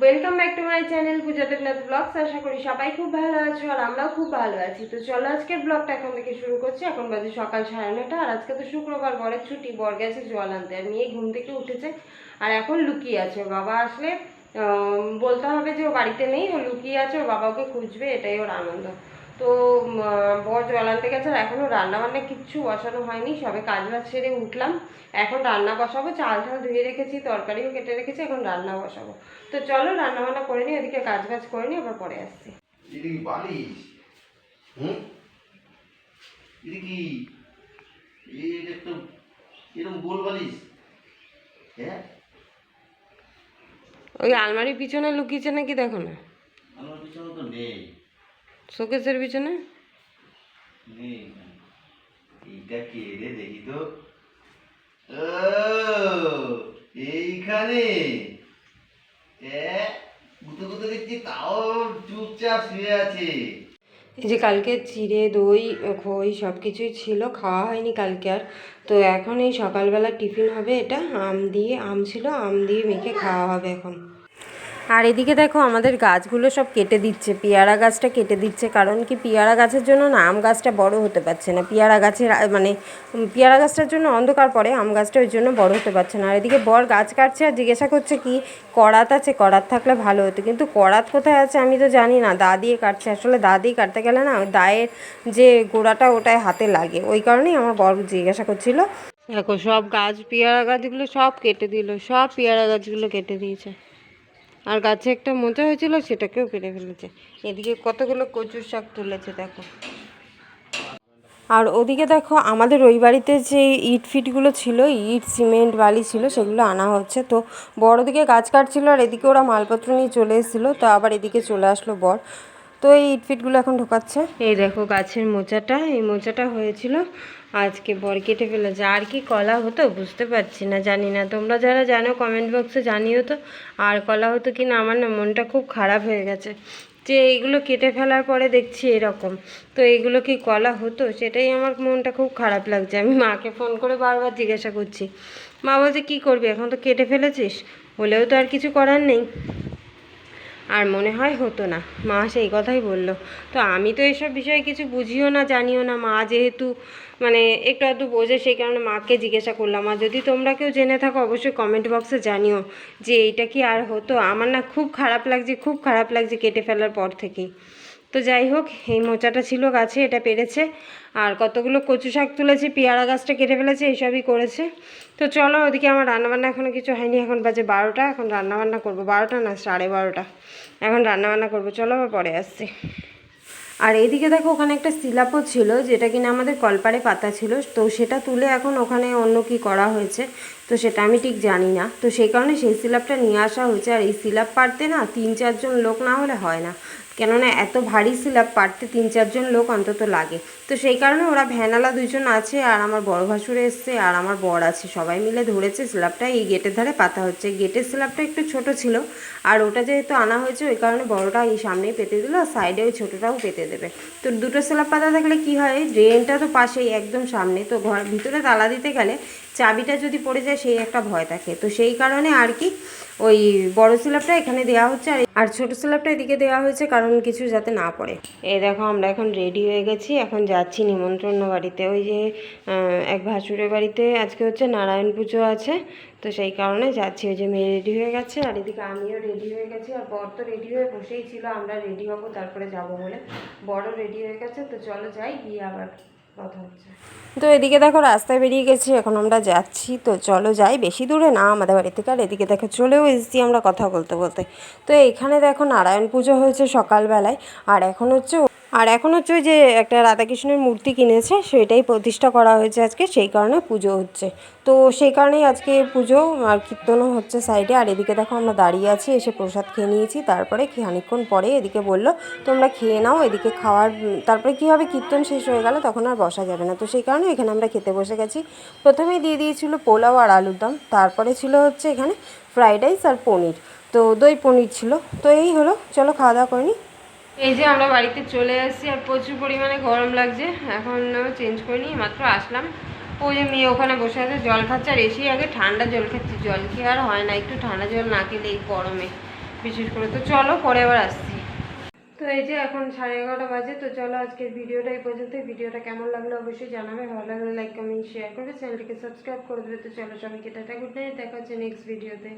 Welcome back to my channel Puja Debnath vlogs আশা করি সবাই খুব ভালো আছো আর আমরাও খুব ভালো আছি। তো চলো আজকের ব্লগটা এখন থেকে শুরু করছি। এখন বাজে সকাল সাড়ে নটা আর আজকে তো শুক্রবার, বরের ছুটি, বর গেছে জল আনতে আর মেয়ে ঘুম থেকে উঠেছে আর এখন লুকিয়ে আছে। বাবা আসলে বলতে হবে যে ও বাড়িতে নেই, ও লুকিয়ে আছে ওর বাবা ওকে খুঁজবে, এটাই ওর আনন্দ। তো বর জল আনতে গেছে আর এখনও রান্না বান্না কিচ্ছু বসানো হয়নি। সবে কাজ বাজ সেরে উঠলাম। এখন রান্না বসাবো চাল ঠাল ধুয়ে রেখেছি তরকারিও কেটে রেখেছি এখন রান্না বসাবো। তো চলো রান্না বান্না করে নিই ওদিকে কাজ বাজ করে নিই আবার পরে আসছি। হ্যাঁ? ওই আলমারির পিছনে লুকিয়েছে নাকি দেখো না। আমার পিছনে তো নেই। শোকেসের পিছনে? এইটা কে রে দেখি তো। ও এইখানে। গুতো গুতো দেখছি তাও চুপচাপ শুয়ে আছে। এই যে কালকে চিড়ে দই খই সব কিছুই ছিল খাওয়া হয়নি কালকে আর। তো এখন এই সকালবেলা টিফিন হবে এটা আম দিয়ে আম ছিল আম দিয়ে মেখে খাওয়া হবে এখন। আর এদিকে দেখো আমাদের গাছগুলো সব কেটে দিচ্ছে, পেয়ারা গাছটা কেটে দিচ্ছে, কারণ কি পেয়ারা গাছের জন্য না আম গাছটা বড় হতে পারছে না। পেয়ারা গাছের মানে পেয়ারা গাছটার জন্য অন্ধকার পড়ে আম গাছটা ওই জন্য বড় হতে পারছে না। আর এদিকে বর গাছ কাটছে আর জিজ্ঞাসা করছে কি, করাত আছে? করাত থাকলে ভালো হতো। কিন্তু করাত কোথায় আছে আমি তো জানি না। দা দিয়ে কাটছে। আসলে দা দিয়ে কাটতে গেলে না দায়ের যে গোড়াটা ওটায় হাতে লাগে। ওই কারণেই আমার বর জিজ্ঞাসা করছিল। দেখো সব গাছ, পেয়ারা গাছগুলো সব কেটে দিল, সব পেয়ারা গাছগুলো কেটে দিয়েছে। আর গাছে একটা মোজা হয়েছিল, সেটাকেও পেরে ফেলেছে। এদিকে কতগুলো কচুর শাক তুলেছে, দেখো। আর ওদিকে দেখো, আমাদের ওই বাড়িতে যে ইট ফিটগুলো ছিল, ইট, সিমেন্ট, বালি ছিল, সেগুলো আনা হচ্ছে। তো বড়দিকে গাছ কাটছিল, আর এদিকে ওরা মালপত্র নিয়ে চলে এসেছিল, তো আবার এদিকে চলে আসলো বর। তো এই ইটফিটগুলো এখন ঢোকাচ্ছে। এই দেখো গাছের মোচাটা, এই মোচাটা হয়েছিল। আজকে বর কেটে ফেলেছে। আর কি কলা হতো বুঝতে পারছি না, জানি না। তোমরা যারা জানো কমেন্ট বক্সে জানিও তো। আর কলা হতো কি না আমার না মনটা খুব খারাপ হয়ে গেছে। যে এইগুলো কেটে ফেলার পরে দেখছি এরকম। তো এইগুলো কি কলা হতো? সেটাই আমার মনটা খুব খারাপ লাগছে। আমি মাকে ফোন করে বারবার জিজ্ঞাসা করছি, মা বলছে কী করবি? এখন তো কেটে ফেলেছিস? হলেও তো আর কিছু করার নেই। আর মনে হয় হতো না। মা সেই কথাই বলল। তো আমি তো এসব বিষয়ে কিছু বুঝিও না, জানিও না। মা যেহেতু মানে একটু আধটু বোঝে, সেই কারণে মাকে জিজ্ঞাসা করলাম। আর যদি তোমরা কেউ জেনে থাকো, অবশ্যই কমেন্ট বক্সে জানিও যে এইটা কি আর হতো। আমার না খুব খারাপ লাগছে, খুব খারাপ লাগছে কেটে ফেলার পর থেকেই। তো যাই হোক, এই মোচাটা ছিল গাছে, এটা পেরেছে। আর কতগুলো কচু শাক তুলেছে, পেয়ারা গাছটা কেটে ফেলেছে, এইসবই করেছে। তো চলো, ওদিকে আমার রান্নাবান্না এখনও কিছু হয়নি, এখন বাজে বারোটা, এখন রান্নাবান্না করব। বারোটা না, সাড়ে বারোটা। এখন রান্নাবান্না করব, চলো আবার পরে আসছি। আর এইদিকে দেখো, ওখানে একটা সিলাপও ছিল, যেটা কিনা আমাদের কলপারে পাতা ছিল। তো সেটা তুলে এখন ওখানে অন্য কি করা হয়েছে, তো সেটা আমি ঠিক জানি না। তো সেই কারণে সেই সিলাপটা নিয়ে আসা হয়েছে। আর এই সিলাপ পারতে না, তিন চারজন লোক না হলে হয় না। কেননা এত ভারী সিলাপ পারতে তিন চারজন লোক অন্তত লাগে। তো সেই কারণে ওরা ভ্যানালা দুজন আছে আর আমার বড় ভাসুর এসছে আর আমার বর আছে। সবাই মিলে ধরেছে স্ল্যাবটা এই গেটের ধারে পাতা হচ্ছে। গেটের স্ল্যাবটা একটু ছোট ছিল আর ওটা যেহেতু আনা হয়েছে ওই কারণে বড়টা এই সামনেই পেতে দিল আর সাইডে ওই ছোটোটাও পেতে দেবে। তো দুটো স্ল্যাব পাতা থাকলে কি হয়? ড্রেনটা তো পাশেই একদম সামনে। তো ঘর ভিতরে তালা দিতে গেলে চাবিটা যদি পড়ে যায়, সেই একটা ভয় থাকে। তো সেই কারণে আর কি ওই বড় স্ল্যাবটা এখানে দেওয়া হচ্ছে। আর আর ছোটো স্ল্যাবটা এদিকে দেওয়া হয়েছে, কারণ কিছু যাতে না পড়ে। এ দেখো, আমরা এখন রেডি হয়ে গেছি। এখন যাচ্ছি নিমন্ত্রণ বাড়িতে। ওই যে এক ভাসুরের বাড়িতে আজকে হচ্ছে নারায়ণ পুজো আছে। তো সেই কারণে যাচ্ছি। ওই যে মেয়ে রেডি হয়ে গেছে, আর এদিকে আমিও রেডি হয়ে গেছি। আর বর তো রেডি হয়ে বসেই ছিল। আমরা রেডি হব, তারপরে যাব বলে বড় রেডি হয়ে গেছে। তো চলো যাই, গিয়ে আবার তো এদিকে দেখো রাস্তায় বেরিয়ে গেছি, এখন আমরা যাচ্ছি। তো চলো যাই, বেশি দূরে না, আমাদের বাড়ি থেকে। আর এদিকে দেখো চলেও এসেছি আমরা কথা বলতে বলতে। তো এখানে দেখো নারায়ণ পুজো হয়েছে সকালবেলায়। আর এখন হচ্ছে আর এখন হচ্ছে ওই যে একটা রাধাকৃষ্ণের মূর্তি কিনেছে, সেটাই প্রতিষ্ঠা করা হয়েছে আজকে, সেই কারণে পুজো হচ্ছে। তো সেই কারণেই আজকে পুজো আর কীর্তনও হচ্ছে সাইডে। আর এদিকে দেখো আমরা দাঁড়িয়ে আছি, এসে প্রসাদ খেয়ে নিয়েছি, তারপরে খানিকক্ষণ পরে এদিকে বলল, তোমরা খেয়ে নাও, এদিকে খাওয়ার, তারপরে কী হবে কীর্তন শেষ হয়ে গেলে তখন আর বসা যাবে না। তো সেই কারণে এখানে আমরা খেতে বসে গেছি। প্রথমেই দিয়ে দিয়েছিল পোলাও আর আলুর দম, তারপরে ছিল হচ্ছে এখানে ফ্রাইড রাইস আর পনির। তো দই পনির ছিল। তো এই হলো, চলো খাওয়া দাওয়া করে নিই। এই যে আমরা বাড়িতে চলে আসছি আর প্রচুর পরিমাণে গরম লাগছে। এখন চেঞ্জ করে নিই, মাত্র আসলাম। ওই যে মেয়ে ওখানে বসে আছে, জল খাচ্ছে। আর এসেই আগে ঠান্ডা জল খাচ্ছি। জল খেয়ে আর হয় না, একটু ঠান্ডা জল না খেলে এই গরমে, বিশেষ করে। তো চলো, পরে আবার আসছি। তো এই যে এখন সাড়ে এগারোটা বাজে, তো চলো আজকের ভিডিওটা এই পর্যন্ত ভিডিওটা কেমন লাগল অবশ্যই জানাবে। ভালো লাগলে লাইক কমেন্ট শেয়ার করবে। চ্যানেলটিকে সাবস্ক্রাইব করে দেবে। তো চলো, সবাইকে টাটা গুড নাইট দেখা হচ্ছে নেক্সট ভিডিওতে